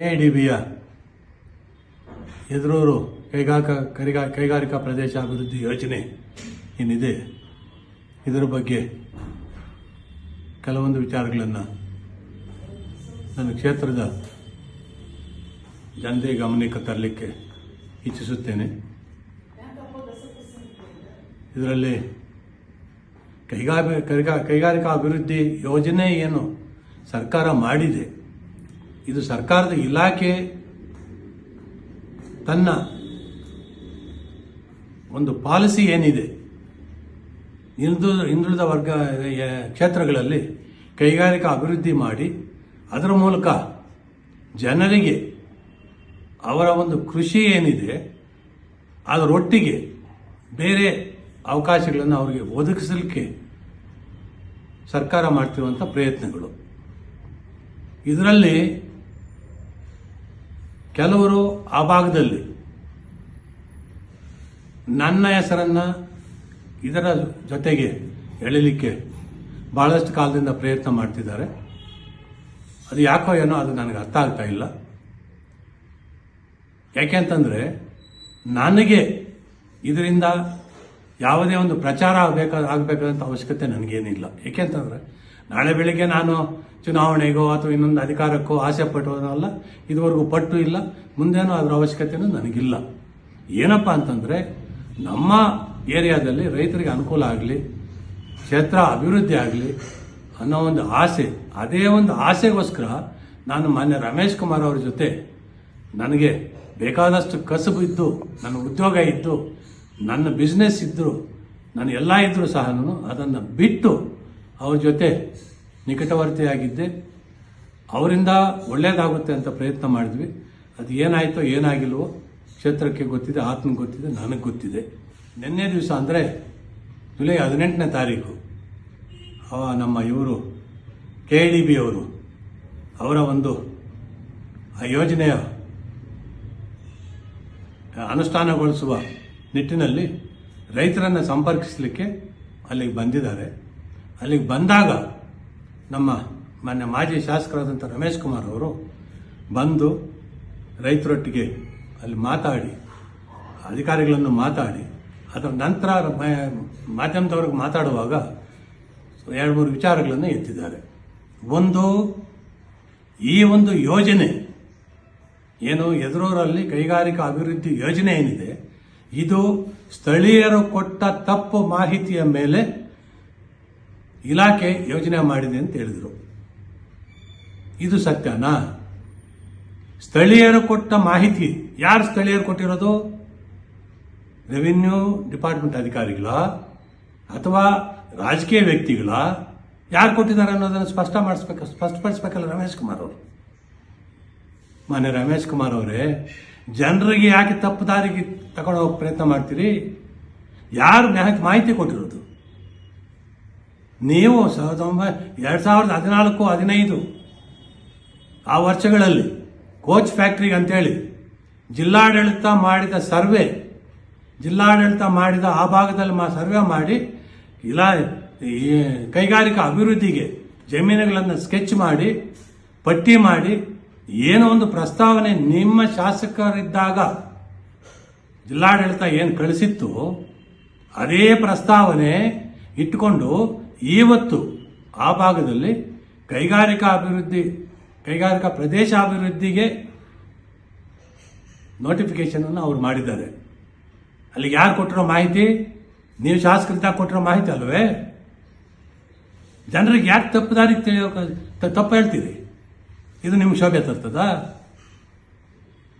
ಎಡಿಬಿಯ ಎದುರೂರು ಕೈಗಾರಿಕಾ ಕೈಗಾ ಕೈಗಾರಿಕಾ ಪ್ರದೇಶ ಅಭಿವೃದ್ಧಿ ಯೋಜನೆ ಏನಿದೆ, ಇದರ ಬಗ್ಗೆ ಕೆಲವೊಂದು ವಿಚಾರಗಳನ್ನು ನನ್ನ ಕ್ಷೇತ್ರದ ಜನತೆ ಗಮನಕ್ಕೆ ತರಲಿಕ್ಕೆ ಇಚ್ಛಿಸುತ್ತೇನೆ. ಇದರಲ್ಲಿ ಕೈಗಾರಿಕಾ ಕೈಗಾ ಕೈಗಾರಿಕಾ ಅಭಿವೃದ್ಧಿ ಯೋಜನೆ ಏನು ಸರ್ಕಾರ ಮಾಡಿದೆ ಇದು ಸರ್ಕಾರದ ಇಲಾಖೆ ತನ್ನ ಒಂದು ಪಾಲಿಸಿ ಏನಿದೆ ಹಿಂದು ಹಿಂದುಳಿದ ವರ್ಗ ಕ್ಷೇತ್ರಗಳಲ್ಲಿ ಕೈಗಾರಿಕಾ ಅಭಿವೃದ್ಧಿ ಮಾಡಿ, ಅದರ ಮೂಲಕ ಜನರಿಗೆ ಅವರ ಒಂದು ಕೃಷಿ ಏನಿದೆ, ಅದರೊಟ್ಟಿಗೆ ಬೇರೆ ಅವಕಾಶಗಳನ್ನು ಅವರಿಗೆ ಒದಗಿಸಲಿಕ್ಕೆ ಸರ್ಕಾರ ಮಾಡ್ತಿರುವಂಥ ಪ್ರಯತ್ನಗಳು. ಇದರಲ್ಲಿ ಕೆಲವರು ಆ ಭಾಗದಲ್ಲಿ. ನನ್ನ ಹೆಸರನ್ನು ಇದರ ಜೊತೆಗೆ ಎಳಿಲಿಕ್ಕೆ ಭಾಳಷ್ಟು ಕಾಲದಿಂದ ಪ್ರಯತ್ನ ಮಾಡ್ತಿದ್ದಾರೆ. ಅದು ಯಾಕೋ ಏನೋ ಅದು ನನಗೆ ಅರ್ಥ ಆಗ್ತಾ ಇಲ್ಲ. ಯಾಕೆಂತಂದರೆ ನನಗೆ ಇದರಿಂದ ಯಾವುದೇ ಒಂದು ಪ್ರಚಾರ ಆಗಬೇಕಾದ ಆಗಬೇಕಾದಂಥ ಅವಶ್ಯಕತೆ ನನಗೇನಿಲ್ಲ. ಏಕೆಂತಂದರೆ ನಾಳೆ ಬೆಳಿಗ್ಗೆ ನಾನು ಚುನಾವಣೆಗೋ ಅಥವಾ ಇನ್ನೊಂದು ಅಧಿಕಾರಕ್ಕೋ ಆಸೆ ಪಟ್ಟೋದಲ್ಲ ಇದುವರೆಗೂ ಪಟ್ಟು ಇಲ್ಲ, ಮುಂದೇನೂ ಅದರ ಅವಶ್ಯಕತೆಯೂ ನನಗಿಲ್ಲ. ಏನಪ್ಪ ಅಂತಂದರೆ, ನಮ್ಮ ಏರಿಯಾದಲ್ಲಿ ರೈತರಿಗೆ ಅನುಕೂಲ ಆಗಲಿ, ಕ್ಷೇತ್ರ ಅಭಿವೃದ್ಧಿ ಆಗಲಿ ಅನ್ನೋ ಒಂದು ಆಸೆ, ಅದೇ ಒಂದು ಆಸೆಗೋಸ್ಕರ ನಾನು ಮಾನ್ಯ ರಮೇಶ್ ಕುಮಾರ್ ಅವ್ರ ಜೊತೆ ನನಗೆ ಬೇಕಾದಷ್ಟು ಕಸುಬು ಇದ್ದು, ನನ್ನ ಉದ್ಯೋಗ ಇದ್ದು, ನನ್ನ ಬಿಸ್ನೆಸ್ ಇದ್ದರು ನಾನು ಎಲ್ಲ ಇದ್ದರೂ ಸಹ ನಾನು ಅದನ್ನು ಬಿಟ್ಟು ಅವ್ರ ಜೊತೆ ನಿಕಟವರ್ತಿಯಾಗಿದ್ದೆ. ಅವರಿಂದ ಒಳ್ಳೆಯದಾಗುತ್ತೆ ಅಂತ ಪ್ರಯತ್ನ ಮಾಡಿದ್ವಿ. ಅದು ಏನಾಯಿತೋ ಏನಾಗಿಲ್ವೋ ಕ್ಷೇತ್ರಕ್ಕೆ ಗೊತ್ತಿದೆ ಆತನಿಗೆ ಗೊತ್ತಿದೆ, ನನಗೆ ಗೊತ್ತಿದೆ. ನಿನ್ನೆ ದಿವಸ ಅಂದರೆ ಜುಲೈ ಹದಿನೆಂಟನೇ ತಾರೀಕು ನಮ್ಮ ಇವರು, ಕೆ ಡಿ ಬಿ ಅವರು ಅವರ ಒಂದು, ಆ, ಯೋಜನೆಯ ಅನುಷ್ಠಾನಗೊಳಿಸುವ ನಿಟ್ಟಿನಲ್ಲಿ ರೈತರನ್ನು ಸಂಪರ್ಕಿಸಲಿಕ್ಕೆ ಅಲ್ಲಿಗೆ ಬಂದಿದ್ದಾರೆ. ಅಲ್ಲಿಗೆ ಬಂದಾಗ ನಮ್ಮ ಮಾನ್ಯ ಮಾಜಿ ಶಾಸಕರಾದಂಥ ರಮೇಶ್ ಕುಮಾರ್ ಅವರು ಬಂದು ರೈತರೊಟ್ಟಿಗೆ ಅಲ್ಲಿ ಮಾತಾಡಿ, ಅಧಿಕಾರಿಗಳನ್ನು ಮಾತಾಡಿ, ಅದರ ನಂತರ ಮಾಧ್ಯಮದವ್ರಿಗೆ ಮಾತಾಡುವಾಗ ಎರಡು ಮೂರು ವಿಚಾರಗಳನ್ನು ಎತ್ತಿದ್ದಾರೆ. ಒಂದು, ಈ ಒಂದು ಯೋಜನೆ ಏನು ಎದುರೂರಲ್ಲಿ ಕೈಗಾರಿಕಾ ಅಭಿವೃದ್ಧಿ ಯೋಜನೆ ಏನಿದೆ, ಇದು ಸ್ಥಳೀಯರು ಕೊಟ್ಟ ತಪ್ಪು ಮಾಹಿತಿಯ ಮೇಲೆ ಇಲಾಖೆ ಯೋಜನೆ ಮಾಡಿದೆ ಅಂತ ಹೇಳಿದರು. ಇದು ಸತ್ಯನಾ? ಸ್ಥಳೀಯರು ಕೊಟ್ಟ ಮಾಹಿತಿ, ಯಾರು ಸ್ಥಳೀಯರು ಕೊಟ್ಟಿರೋದು? ರೆವಿನ್ಯೂ ಡಿಪಾರ್ಟ್ಮೆಂಟ್ ಅಧಿಕಾರಿಗಳ ಅಥವಾ ರಾಜಕೀಯ ವ್ಯಕ್ತಿಗಳ? ಯಾರು ಕೊಟ್ಟಿದ್ದಾರೆ ಅನ್ನೋದನ್ನು ಸ್ಪಷ್ಟ ಮಾಡಿಸ್ಬೇಕು, ಸ್ಪಷ್ಟಪಡಿಸ್ಬೇಕಲ್ಲ ರಮೇಶ್ ಕುಮಾರ್ ಅವರು? ಮಾನ್ಯ ರಮೇಶ್ ಕುಮಾರ್ ಅವರೇ, ಜನರಿಗೆ ಯಾಕೆ ತಪ್ಪು ದಾರಿಗೆ ತಗೊಂಡು ಹೋಗೋ ಪ್ರಯತ್ನ ಮಾಡ್ತೀರಿ? ಯಾರು ಮಾಹಿತಿ ಕೊಟ್ಟಿರೋದು? ನೀವು ಸಾವಿರದ ಒಂಬೈ ಎರಡು ಸಾವಿರದ ಹದಿನಾಲ್ಕು, ಹದಿನೈದು, ಆ ವರ್ಷಗಳಲ್ಲಿ ಕೋಚ್ ಫ್ಯಾಕ್ಟ್ರಿಗೆ ಅಂತೇಳಿ ಜಿಲ್ಲಾಡಳಿತ ಮಾಡಿದ ಸರ್ವೆ, ಜಿಲ್ಲಾಡಳಿತ ಮಾಡಿದ ಆ ಭಾಗದಲ್ಲಿ ಮಾ ಸರ್ವೆ ಮಾಡಿ ಇಲಾ ಕೈಗಾರಿಕಾ ಅಭಿವೃದ್ಧಿಗೆ ಜಮೀನುಗಳನ್ನು ಸ್ಕೆಚ್ ಮಾಡಿ, ಪಟ್ಟಿ ಮಾಡಿ, ಏನೋ ಒಂದು ಪ್ರಸ್ತಾವನೆ ನಿಮ್ಮ ಶಾಸಕರಿದ್ದಾಗ ಜಿಲ್ಲಾಡಳಿತ ಏನು ಕಳಿಸಿತ್ತು ಅದೇ ಪ್ರಸ್ತಾವನೆ ಇಟ್ಟುಕೊಂಡು ಇವತ್ತು ಆ ಭಾಗದಲ್ಲಿ ಕೈಗಾರಿಕಾ ಅಭಿವೃದ್ಧಿ, ಕೈಗಾರಿಕಾ ಪ್ರದೇಶ ಅಭಿವೃದ್ಧಿಗೆ ನೋಟಿಫಿಕೇಶನನ್ನು ಅವ್ರು ಮಾಡಿದ್ದಾರೆ. ಅಲ್ಲಿಗೆ ಯಾರು ಕೊಟ್ಟಿರೋ ಮಾಹಿತಿ? ನೀವು ಶಾಸಕರಿಂದ ಕೊಟ್ಟಿರೋ ಮಾಹಿತಿ ಅಲ್ವೇ? ಜನರಿಗೆ ಯಾಕೆ ತಪ್ಪು ದಾರಿ ತಪ್ಪು ಹೇಳ್ತೀರಿ? ಇದು ನಿಮ್ಗೆ ಶೋಭೆ ತರ್ತದ?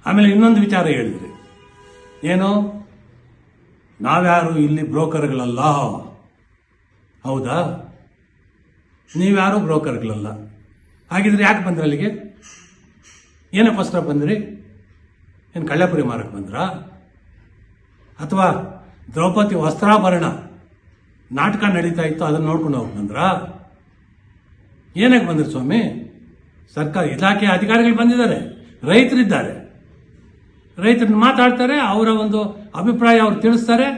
ಆಮೇಲೆ ಇನ್ನೊಂದು ವಿಚಾರ ಹೇಳಿದ್ರಿ. ಏನು? ನಾವ್ಯಾರು ಇಲ್ಲಿ ಬ್ರೋಕರ್ಗಳಲ್ಲ. ಹೌದಾ? ನೀವ್ಯಾರು ಬ್ರೋಕರ್ಗಳಲ್ಲ. ಹಾಗಿದ್ರೆ ಯಾಕೆ ಬಂದ್ರಿ ಅಲ್ಲಿಗೆ? ಏನಕ್ಕೋಸ್ಕರ ಬಂದ್ರಿ? ಏನು ಕಳ್ಳೆಪುರಿ ಮಾರಕ್ಕೆ ಬಂದ್ರಾ? ಅಥವಾ ದ್ರೌಪದಿ ವಸ್ತ್ರಾಭರಣ ನಾಟಕ ನಡೀತಾ ಇತ್ತು, ಅದನ್ನು ನೋಡ್ಕೊಂಡು ಹೋಗಿ ಬಂದ್ರಾ? ಏನಕ್ಕೆ ಬಂದ್ರಿ ಸ್ವಾಮಿ? ಸರ್ಕಾರ ಇಲಾಖೆ ಅಧಿಕಾರಿಗಳು ಬಂದಿದ್ದಾರೆ, ರೈತರಿದ್ದಾರೆ. ರೈತರನ್ನ ಮಾತಾಡ್ತಾರೆ, ಅವರ ಒಂದು ಅಭಿಪ್ರಾಯ ಅವ್ರು ತಿಳಿಸ್ತಾರೆ.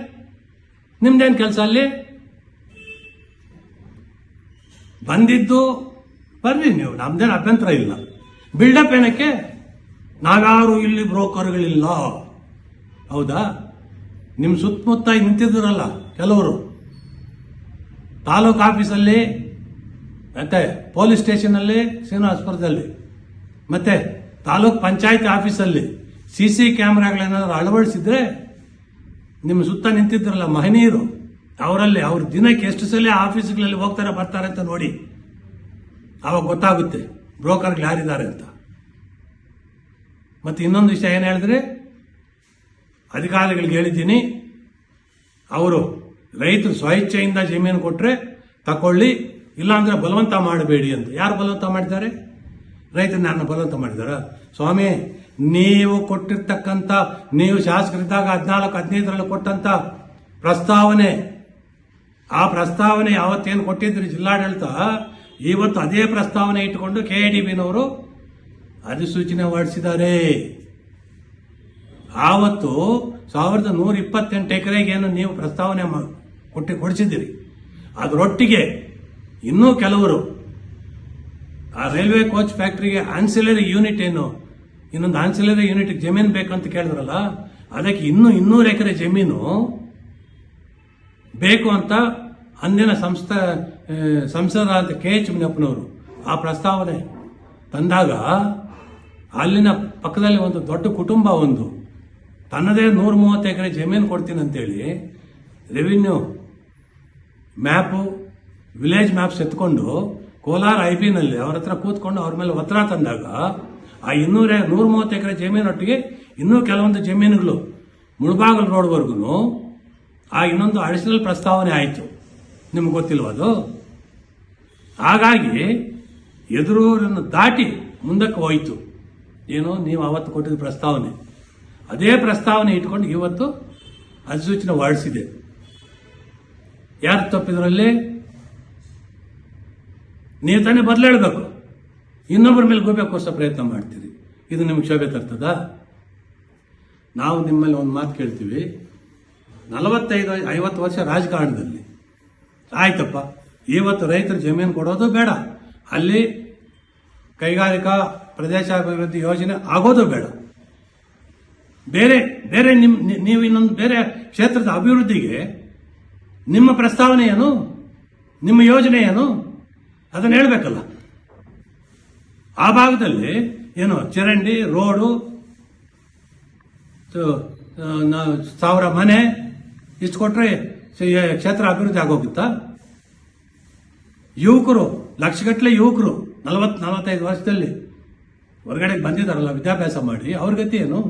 ನಿಮ್ದೇನು ಕೆಲಸ ಅಲ್ಲಿ? ಬಂದಿದ್ದು ಬರ್ರಿ ನೀವು, ನಮ್ದೇನು ಅಭ್ಯಂತರ ಇಲ್ಲ. ಬಿಲ್ಡಪ್ ಏನಕ್ಕೆ? ನಾವ್ಯಾರು ಇಲ್ಲಿ ಬ್ರೋಕರ್ಗಳಿಲ್ಲ. ಹೌದಾ? ನಿಮ್ಮ ಸುತ್ತಮುತ್ತ ನಿಂತಿದ್ರಲ್ಲ ಕೆಲವರು. ತಾಲೂಕು ಆಫೀಸಲ್ಲಿ, ಮತ್ತೆ ಪೊಲೀಸ್ ಸ್ಟೇಷನಲ್ಲಿ ಶ್ರೀನಿವಾಸಪುರದಲ್ಲಿ ಮತ್ತೆ ತಾಲೂಕ್ ಪಂಚಾಯತ್ ಆಫೀಸಲ್ಲಿ ಸಿ ಸಿ ಕ್ಯಾಮ್ರಾಗಳೇನಾದ್ರು ಅಳವಡಿಸಿದ್ರೆ ನಿಮ್ಮ ಸುತ್ತ ನಿಂತಿದ್ರಲ್ಲ ಮಹನೀಯರು. ಅವರಲ್ಲಿ ಅವ್ರ ದಿನಕ್ಕೆ ಎಷ್ಟು ಸಲ ಆಫೀಸ್ಗಳಲ್ಲಿ ಹೋಗ್ತಾರೆ, ಬರ್ತಾರೆ ಅಂತ ನೋಡಿ ಅವಾಗ ಗೊತ್ತಾಗುತ್ತೆ ಬ್ರೋಕರ್ಗಳು ಯಾರಿದ್ದಾರೆ ಅಂತ. ಮತ್ತೆ ಇನ್ನೊಂದು ವಿಷಯ ಏನು ಹೇಳಿದ್ರೆ, ಅಧಿಕಾರಿಗಳಿಗೆ ಹೇಳಿದ್ದೀನಿ, ಅವರು ರೈತರು ಸ್ವಇಚ್ಛೆಯಿಂದ ಜಮೀನು ಕೊಟ್ಟರೆ ತಕೊಳ್ಳಿ, ಇಲ್ಲಾಂದ್ರೆ ಬಲವಂತ ಮಾಡಬೇಡಿ ಅಂತ. ಯಾರು ಬಲವಂತ ಮಾಡಿದ್ದಾರೆ? ರೈತರು ನಾನು ಬಲವಂತ ಮಾಡಿದಾರ ಸ್ವಾಮಿ, ನೀವು ಕೊಟ್ಟಿರ್ತಕ್ಕಂಥ, ನೀವು ಶಾಸಕರಿದ್ದಾಗ ಹದಿನಾಲ್ಕು, ಹದಿನೈದರಲ್ಲಿ ಕೊಟ್ಟಂತ ಪ್ರಸ್ತಾವನೆ ಆ ಪ್ರಸ್ತಾವನೆ ಯಾವತ್ತೇನು ಕೊಟ್ಟಿದ್ರಿ ಜಿಲ್ಲಾಡಳಿತ, ಇವತ್ತು ಅದೇ ಪ್ರಸ್ತಾವನೆ ಇಟ್ಟುಕೊಂಡು ಕೆ ಡಿ ಬಿನವರು ಅಧಿಸೂಚನೆ ಹೊರಡಿಸಿದ್ದಾರೆ. ಆವತ್ತು ಸಾವಿರದ ನೂರ ಇಪ್ಪತ್ತೆಂಟು ಎಕರೆಗೆ ಏನು ನೀವು ಪ್ರಸ್ತಾವನೆ ಕೊಟ್ಟು, ಕೊಡಿಸಿದ್ದೀರಿ. ಅದರೊಟ್ಟಿಗೆ ಇನ್ನೂ ಕೆಲವರು, ಆ ರೈಲ್ವೆ ಕೋಚ್ ಫ್ಯಾಕ್ಟರಿಗೆ ಆನ್ಸಿಲರಿ ಯೂನಿಟ್ ಏನು, ಇನ್ನೊಂದು ಆನ್ಸಿಲರಿ ಯೂನಿಟ್ ಜಮೀನು ಬೇಕಂತ ಕೇಳಿದ್ರಲ್ಲ, ಅದಕ್ಕೆ ಇನ್ನೂ ಇನ್ನೂರು ಎಕರೆ ಜಮೀನು ಬೇಕು ಅಂತ ಅಂದಿನ ಸಂಸ್ಥೆ ಅಂತ ಕೆ ಎಚ್ ಮುನಿಯಪ್ಪನವರು ಆ ಪ್ರಸ್ತಾವನೆ ತಂದಾಗ ಅಲ್ಲಿನ ಪಕ್ಕದಲ್ಲಿ ಒಂದು ದೊಡ್ಡ ಕುಟುಂಬ ಒಂದು ತನ್ನದೇ ನೂರ ಮೂವತ್ತು ಎಕರೆ ಜಮೀನು ಕೊಡ್ತೀನಿ ಅಂತೇಳಿ ರೆವಿನ್ಯೂ ಮ್ಯಾಪು, ವಿಲೇಜ್ ಮ್ಯಾಪ್ಸ್ ಎತ್ಕೊಂಡು ಕೋಲಾರ ಐ ನಲ್ಲಿ ಅವ್ರ ಹತ್ರ ಕೂತ್ಕೊಂಡು ಅವ್ರ ಮೇಲೆ ಒತ್ತಡ ತಂದಾಗ ಆ ಇನ್ನೂರ, ನೂರ ಮೂವತ್ತು ಎಕರೆ ಜಮೀನೊಟ್ಟಿಗೆ ಇನ್ನೂ ಕೆಲವೊಂದು ಜಮೀನುಗಳು ಮುಳಬಾಗಲ್ ರೋಡ್ವರೆಗೂ ಆ ಇನ್ನೊಂದು ಅಡಿಷನಲ್ ಪ್ರಸ್ತಾವನೆ ಆಯಿತು. ನಿಮ್ಗೆ ಗೊತ್ತಿಲ್ವ ಅದು? ಹಾಗಾಗಿ ಎದುರೂರನ್ನು ದಾಟಿ ಮುಂದಕ್ಕೆ ಹೋಯಿತು. ಏನು ನೀವು ಅವತ್ತು ಕೊಟ್ಟಿದ್ದ ಪ್ರಸ್ತಾವನೆ. ಅದೇ ಪ್ರಸ್ತಾವನೆ ಇಟ್ಕೊಂಡು ಇವತ್ತು ಅಧಿಸೂಚನೆ ಹೊರಡಿಸಿದೆ. ಯಾರು ತಪ್ಪಿದ್ರಲ್ಲಿ? ನೀವು ತಾನೇ ಬದಲೇಳ್ಬೇಕು ಇನ್ನೊಬ್ಬರ ಮೇಲೆ ಗೋಬ್ಯಾಕೋಸ್ಕರ ಪ್ರಯತ್ನ ಮಾಡ್ತೀರಿ. ಇದು ನಿಮ್ಗೆ ಶೋಭೆ ತರ್ತದ? ನಾವು ನಿಮ್ಮಲ್ಲಿ ಒಂದು ಮಾತು ಕೇಳ್ತೀವಿ. ನಲವತ್ತೈದು, ಐವತ್ತು ವರ್ಷ ರಾಜಕಾರಣದಲ್ಲಿ. ಆಯ್ತಪ್ಪ. ಇವತ್ತು ರೈತರು ಜಮೀನು ಕೊಡೋದು ಬೇಡ. ಅಲ್ಲಿ ಕೈಗಾರಿಕಾ ಪ್ರದೇಶಾಭಿವೃದ್ಧಿ ಯೋಜನೆ ಆಗೋದು ಬೇಡ. ಬೇರೆ ಬೇರೆ ನಿಮ್ ನೀವು ಇನ್ನೊಂದು ಬೇರೆ ಕ್ಷೇತ್ರದ ಅಭಿವೃದ್ಧಿಗೆ ನಿಮ್ಮ ಪ್ರಸ್ತಾವನೆ ಏನು ನಿಮ್ಮ ಯೋಜನೆ ಏನು ಅದನ್ನು ಹೇಳಬೇಕಲ್ಲ. ಆ ಭಾಗದಲ್ಲಿ ಏನು, ಚರಂಡಿ, ರೋಡು ಸಾವಿರ ಮನೆ ಇಷ್ಟು ಕೊಟ್ರೆ ಕ್ಷೇತ್ರ ಅಭಿವೃದ್ಧಿ ಆಗೋಗುತ್ತಾ? ಯುವಕರು, ಲಕ್ಷಗಟ್ಟಲೆ ಯುವಕರು ನಲವತ್ತು ನಲವತ್ತೈದು ವರ್ಷದಲ್ಲಿ ಹೊರಗಡೆ ಬಂದಿದ್ದಾರಲ್ಲ, ವಿದ್ಯಾಭ್ಯಾಸ ಮಾಡಿ, ಅವ್ರ ಗತಿ ಏನು?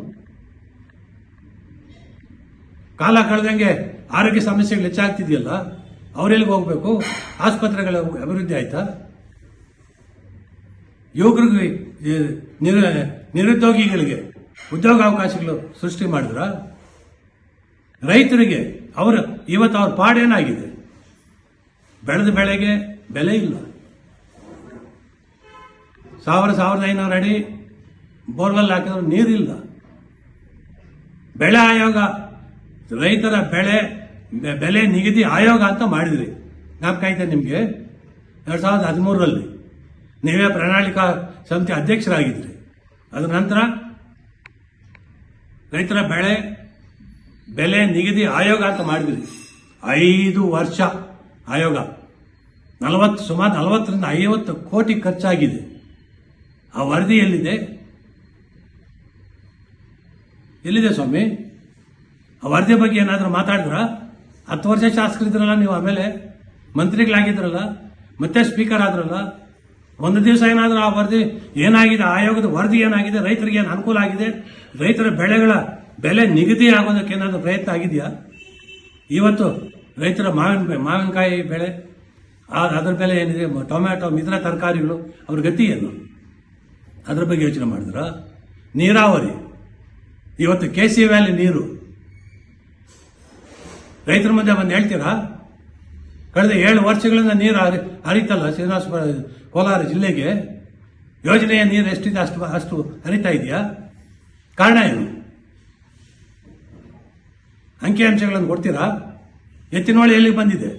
ಕಾಲ ಕಳೆದಂಗೆ ಆರೋಗ್ಯ ಸಮಸ್ಯೆಗಳು ಹೆಚ್ಚಾಗ್ತಿದೆಯಲ್ಲ, ಅವರೆಲ್ಲಿಗೆ ಹೋಗ್ಬೇಕು? ಆಸ್ಪತ್ರೆಗಳ ಅಭಿವೃದ್ಧಿ ಆಯ್ತಾ? ಯುವಕರಿಗೆ ನಿರುದ್ಯೋಗಿಗಳಿಗೆ ಉದ್ಯೋಗ ಅವಕಾಶಗಳು ಸೃಷ್ಟಿ ಮಾಡಿದ್ರ? ರೈತರಿಗೆ ಅವರ ಇವತ್ತು ಅವ್ರ ಪಾಡೇನಾಗಿದೆ ಬೆಳೆದ ಬೆಳೆಗೆ ಬೆಲೆ ಇಲ್ಲ. ಸಾವಿರ ಸಾವಿರದ ಐನೂರು ಅಡಿ ಬೋರ್ವೆಲ್ ಹಾಕಿದ್ರು ನೀರಿಲ್ಲ. ಬೆಳೆ ಆಯೋಗ, ರೈತರ ಬೆಳೆ ಬೆಲೆ ನಿಗದಿ ಆಯೋಗ ಅಂತ ಮಾಡಿದ್ರಿ. ಜ್ಞಾಪಕ ನಿಮಗೆ. ಎರಡು ಸಾವಿರದ ಹದಿಮೂರರಲ್ಲಿ ನೀವೇ ಪ್ರಣಾಳಿಕಾ ಸಮಿತಿ ಅಧ್ಯಕ್ಷರಾಗಿದ್ರಿ. ಅದರ ನಂತರ ರೈತರ ಬೆಳೆ ಬೆಲೆ ನಿಗದಿ ಆಯೋಗ ಅಂತ ಮಾಡಿದ್ರಿ ಐದು ವರ್ಷ ಆಯೋಗ. ನಲವತ್ತು, ಸುಮಾರು ನಲವತ್ತರಿಂದ ಐವತ್ತು ಕೋಟಿ ಖರ್ಚಾಗಿದೆ. ಆ ವರದಿ ಎಲ್ಲಿದೆ? ಎಲ್ಲಿದೆ ಸ್ವಾಮಿ? ಆ ವರದಿ ಬಗ್ಗೆ ಏನಾದರೂ ಮಾತಾಡಿದ್ರ? ಹತ್ತು ವರ್ಷ ಶಾಸಕರಿದ್ರಲ್ಲ ನೀವು ಆಮೇಲೆ? ಮಂತ್ರಿಗಳಾಗಿದ್ರಲ್ಲ? ಮತ್ತೆ ಸ್ಪೀಕರ್ ಆದ್ರಲ್ಲ? ಒಂದು ದಿವಸ ಏನಾದರೂ ಆ ವರದಿ ಏನಾಗಿದೆ? ಆಯೋಗದ ವರದಿ ಏನಾಗಿದೆ? ರೈತರಿಗೆ ಏನು ಅನುಕೂಲ ಆಗಿದೆ? ರೈತರ ಬೆಳೆಗಳ ಬೆಲೆ ನಿಗದಿ ಆಗೋದಕ್ಕೆ ಏನಾದರೂ ಪ್ರಯತ್ನ ಆಗಿದೆಯಾ? ಇವತ್ತು ರೈತರ ಮಾವಿನ ಮಾವಿನಕಾಯಿ ಬೆಳೆ ಅದರ ಬೆಲೆ ಏನಿದೆ? ಟೊಮ್ಯಾಟೊ ಮಿತ್ರ ತರಕಾರಿಗಳು, ಅವ್ರ ಗತಿ ಏನು? ಅದ್ರ ಬಗ್ಗೆ ಯೋಚನೆ ಮಾಡಿದ್ರ? ನೀರಾವರಿ. ಇವತ್ತು ಕೆ ಸಿ ವ್ಯಾಲಿ ನೀರು. ರೈತರ ಮುಂದೆ ಬಂದು ಹೇಳ್ತೀರಾ? ಕಳೆದ ಏಳು ವರ್ಷಗಳಿಂದ ನೀರು ಹರಿ, ಹರಿತಲ್ಲ ಶ್ರೀನಿವಾಸಪುರ ಕೋಲಾರ ಜಿಲ್ಲೆಗೆ? ಯೋಜನೆಯ ನೀರು ಎಷ್ಟಿದೆ ಅಷ್ಟು ಅಷ್ಟು ಹರಿತಾ ಇದೆಯಾ? ಕಾರಣ ಏನು? ಅಂಕಿಅಂಶಗಳನ್ನು ಕೊಡ್ತೀರಾ? ಎತ್ತಿನೋಳಿ ಎಲ್ಲಿಗೆ ಬಂದಿದೆ?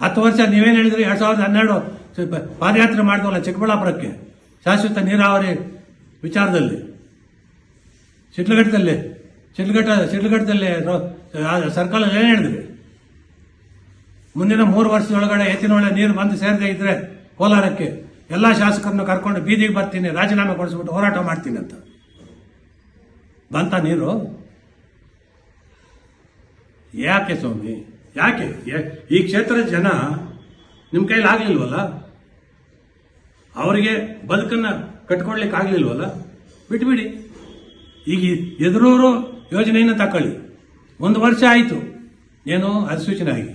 ಹತ್ತು ವರ್ಷ ನೀವೇನು ಹೇಳಿದ್ರಿ? ಎರಡು ಸಾವಿರದ ಹನ್ನೆರಡು ಪಾದಯಾತ್ರೆ ಮಾಡಿದ್ವಲ್ಲ ಚಿಕ್ಕಬಳ್ಳಾಪುರಕ್ಕೆ, ಶಾಶ್ವತ ನೀರಾವರಿ ವಿಚಾರದಲ್ಲಿ. ಶಿಡ್ಲಘಟ್ಟದಲ್ಲಿ, ಶಿಡ್ಲಘಟ್ಟ, ಶಿಡ್ಲಘಟ್ಟದಲ್ಲಿ ಸರ್ಕಾರದಲ್ಲಿ ಏನು ಹೇಳಿದ್ರಿ? ಮುಂದಿನ ಮೂರು ವರ್ಷದೊಳಗಡೆ ಎತ್ತಿನೊಳೆ ನೀರು ಬಂದು ಸೇರದೆ ಇದ್ರೆ ಕೋಲಾರಕ್ಕೆ ಎಲ್ಲ ಶಾಸಕರನ್ನು ಕರ್ಕೊಂಡು ಬೀದಿಗೆ ಬರ್ತೀನಿ, ರಾಜೀನಾಮೆ ಕೊಡಿಸ್ಬಿಟ್ಟು ಹೋರಾಟ ಮಾಡ್ತೀನಿ ಅಂತ. ಬಂತ ನೀರು? ಯಾಕೆ ಸ್ವಾಮಿ? ಯಾಕೆ? ಈ ಕ್ಷೇತ್ರದ ಜನ ನಿಮ್ಮ ಕೈಲಿ ಆಗ್ಲಿಲ್ವಲ್ಲ? ಅವರಿಗೆ ಬದುಕನ್ನ ಕಟ್ಕೊಡ್ಲಿಕ್ಕೆ ಆಗ್ಲಿಲ್ವಲ್ಲ? ಬಿಟ್ಬಿಡಿ ಈಗ ಎದುರೂರು ಯೋಜನೆಯನ್ನು ತಕೊಳ್ಳಿ. ಒಂದು ವರ್ಷ ಆಯಿತು. ಏನು ಅಧಿಸೂಚನೆ ಆಗಿ.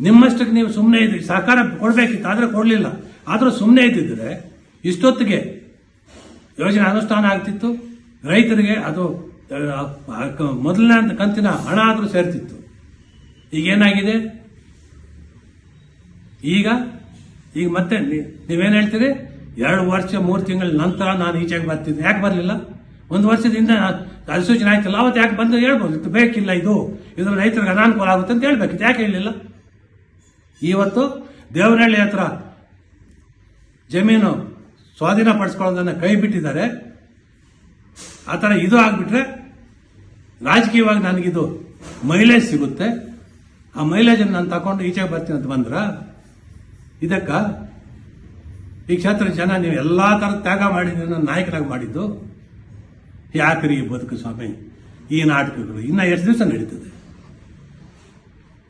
ನಿಮ್ಮಷ್ಟಕ್ಕೆ ನೀವು ಸುಮ್ಮನೆ ಇದ್ರಿ. ಸಹಕಾರ ಕೊಡಬೇಕಿತ್ತು, ಆದರೆ ಕೊಡಲಿಲ್ಲ. ಆದರೂ ಸುಮ್ಮನೆ ಇದ್ದಿದ್ರೆ ಇಷ್ಟೊತ್ತಿಗೆ ಯೋಜನೆ ಅನುಷ್ಠಾನ ಆಗ್ತಿತ್ತು. ರೈತರಿಗೆ ಅದು ಮೊದಲನೇ ಕಂತಿನ ಹಣ ಆದರೂ ಸೇರ್ತಿತ್ತು. ಈಗೇನಾಗಿದೆ? ಈಗ ಈಗ ಮತ್ತೆ ನೀವೇನು ಹೇಳ್ತೀರಿ? ಎರಡು ವರ್ಷ, ಮೂರು ತಿಂಗಳ ನಂತರ ನಾನು ಈಚೆಗೆ ಬರ್ತಿದ್ದೆ. ಯಾಕೆ ಬರಲಿಲ್ಲ? ಒಂದು ವರ್ಷದಿಂದ ಅಧಿಸೂಚನೆ ಆಯ್ತಲ್ಲ, ಅವತ್ತು ಯಾಕೆ ಬಂದು ಹೇಳ್ಬೋದು? ಇದು ಬೇಕಿಲ್ಲ ಇದು. ಇದು ರೈತರಿಗೆ ಅನಾನುಕೂಲ ಆಗುತ್ತೆ ಅಂತ ಹೇಳ್ಬೇಕಿತ್ತು ಯಾಕೆ ಹೇಳಲಿಲ್ಲ? ಇವತ್ತು ದೇವನಹಳ್ಳಿ ಹತ್ರ ಜಮೀನು ಸ್ವಾಧೀನ ಪಡಿಸ್ಕೊಳ್ಳೋದನ್ನ ಕೈ ಬಿಟ್ಟಿದ್ದಾರೆ. ಆ ಥರ ಇದು ಆಗಿಬಿಟ್ರೆ ರಾಜಕೀಯವಾಗಿ ನನಗಿದು ಮೈಲೇಜ್ ಸಿಗುತ್ತೆ. ಆ ಮೈಲೇಜನ್ನು ನಾನು ತಗೊಂಡು ಈಚೆಗೆ ಬರ್ತೀನಿ ಅಂತ ಬಂದ್ರ ಇದಕ್ಕ ಈ ಕ್ಷೇತ್ರದ ಜನ ನೀವು ಎಲ್ಲಾ ಥರದ ತ್ಯಾಗ ಮಾಡಿ ನನ್ನ ನಾಯಕರಾಗಿ ಮಾಡಿದ್ದು ಯಾಕ್ರಿ ಈ ಬದುಕು ಸ್ವಾಮಿ ಈ ನಾಟಕಗಳು ಇನ್ನ ಎಷ್ಟು ದಿವಸ ನಡೀತದೆ?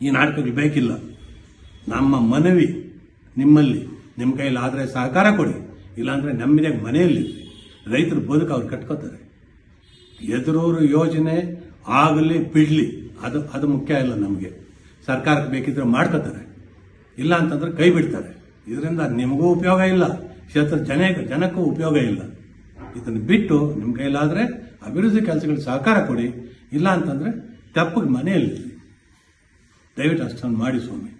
ಈ ನಾಟಕಗಳು ಬೇಕಿಲ್ಲ. ನಮ್ಮ ಮನವಿ ನಿಮ್ಮಲ್ಲಿ, ನಿಮ್ಮ ಕೈಯಲ್ಲಿ ಆದರೆ ಸಹಕಾರ ಕೊಡಿ. ಇಲ್ಲಾಂದ್ರೆ ನೆಮ್ಮದಿಯಾಗಿ ಮನೆಯಲ್ಲಿ ರೈತರು ಬದುಕು ಅವ್ರು ಕಟ್ಕೋತಾರೆ. ಎದುರೂರು ಯೋಜನೆ ಆಗಲಿ ಬಿಡ್ಲಿ. ಅದು ಅದು ಮುಖ್ಯ ಇಲ್ಲ ನಮಗೆ. ಸರ್ಕಾರಕ್ಕೆ ಬೇಕಿದ್ರೆ ಮಾಡ್ಕೋತಾರೆ. ಇಲ್ಲ ಅಂತಂದ್ರೆ ಕೈ ಬಿಡ್ತಾರೆ. ಇದರಿಂದ ನಿಮಗೂ ಉಪಯೋಗ ಇಲ್ಲ. ಕ್ಷೇತ್ರ ಜನ ಜನಕ್ಕೂ ಉಪಯೋಗ ಇಲ್ಲ. ಇದನ್ನು ಬಿಟ್ಟು ನಿಮ್ಮ ಕೈಲಾದರೆ ಅಭಿವೃದ್ಧಿ ಕೆಲಸಗಳಿಗೆ ಸಹಕಾರ ಕೊಡಿ. ಇಲ್ಲ ಅಂತಂದ್ರೆ ತಪ್ಪಿಗೆ ಮನೆಯಲ್ಲಿ ದಯವಿಟ್ಟು ಅಷ್ಟೊಂದು ಮಾಡಿ ಸ್ವಾಮಿ.